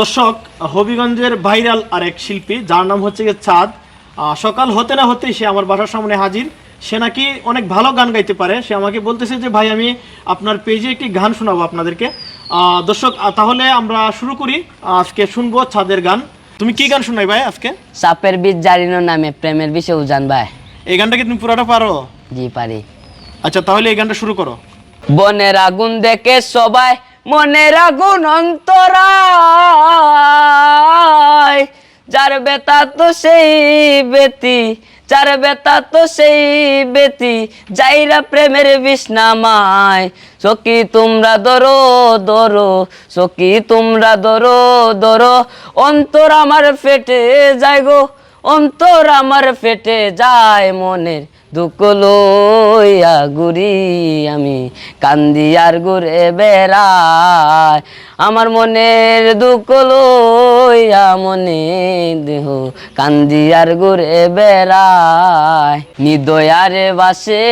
দর্শক হবিগঞ্জের ভাইরাল আরেক শিল্পী যার নাম হচ্ছে চাঁদ। সকাল হতে না হতেই সে আমার বাসার সামনে হাজির। সে নাকি অনেক ভালো গান গাইতে পারে। সে আমাকে বলতেছে যে ভাই আমি আপনার পেজে একটি গান শোনাবো আপনাদেরকে। দর্শক তাহলে আমরা শুরু করি। আজকে শুনব ছাদের গান। তুমি কি গান শোনাই ভাই আজকে? সাপের বীজ জারিনো নামে প্রেমের বিষয়ে উজান ভাই। এই গানটা কি তুমি পুরোটা পারো? জি পারি। আচ্ছা তাহলে এই গানটা শুরু করো। বনের আগুন দেখে সবাই মনের আগুন অন্তরায়। যার বেতা তো সেই বেতি যার বেতা তো সেই বেতি যাইরা প্রেমের বিষ্ণামায়। সখী তোমরা ধরো ধরো, সখী তোমরা ধরো ধরো। অন্তর আমার ফেটে যায় গো, অন্তর আমার ফেটে যায় মনের দুঃখ লইয়া ঘুরি আমি, কান্দি আর ঘুরে বেড়াই। আমার মনের দুঃখ লইয়া মনে দেহ, কান্দি আর ঘুরে বেড়াই। নিদয়ারে বাসে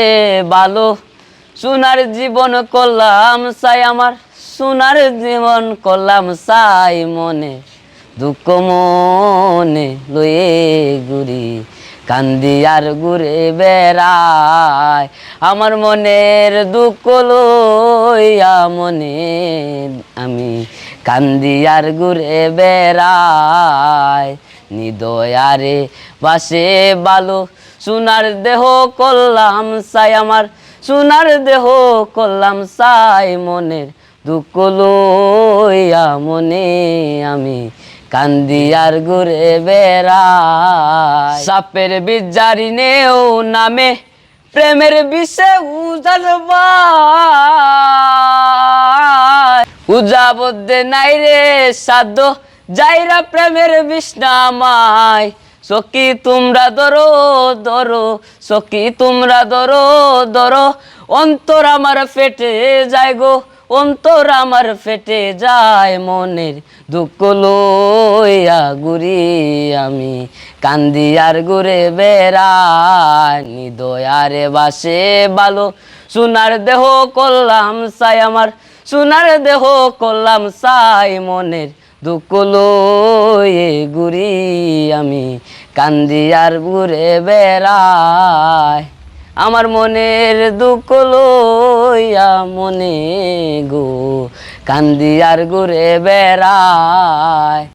ভালো সোনার জীবন করলাম চাই আমার, সোনার জীবন করলাম চাই মনে। দুঃখ মনে লয়ে ঘুরি কান্দি আর ঘুরে বেড়ায়। আমার মনের দুঃখ লইয়া মনে আমি কান্দি আর ঘুরে বেড়াই নিদয়ারে বাসে ভালো সোনার দেহ করলাম চাই আমার, সোনার দেহ করলাম চাই মনের দুঃখ লইয়া মনে আমি কান্দি আর ঘুরে বেড়াই সাপের বিজারি নেও নামে, প্রেমের বিষে উজাল উজাবদ্দে নাই রে সাধ্য, যাইরা প্রেমের বিষ্ণামায় সখী তোমরা ধরো ধরো, সখী তোমরা ধরো ধরো, অন্তর আমার ফেটে যায় গো। অন্তর আমার ফেটে যায় মনের দুঃখ লইয়া ঘুরি আমি। কান্দি আর ঘুরে বেড়াই, নিদয়ারে বাসে ভালো সোনার দেহ করলাম চাই আমার, সোনার দেহ করলাম চাই মনের দুঃখ লয়ে ঘুরি আমি। কান্দি আর ঘুরে বেড়াই আমার মনের দুঃখ লইয়া মনে গো কান্দি আর ঘুরে বেড়ায়।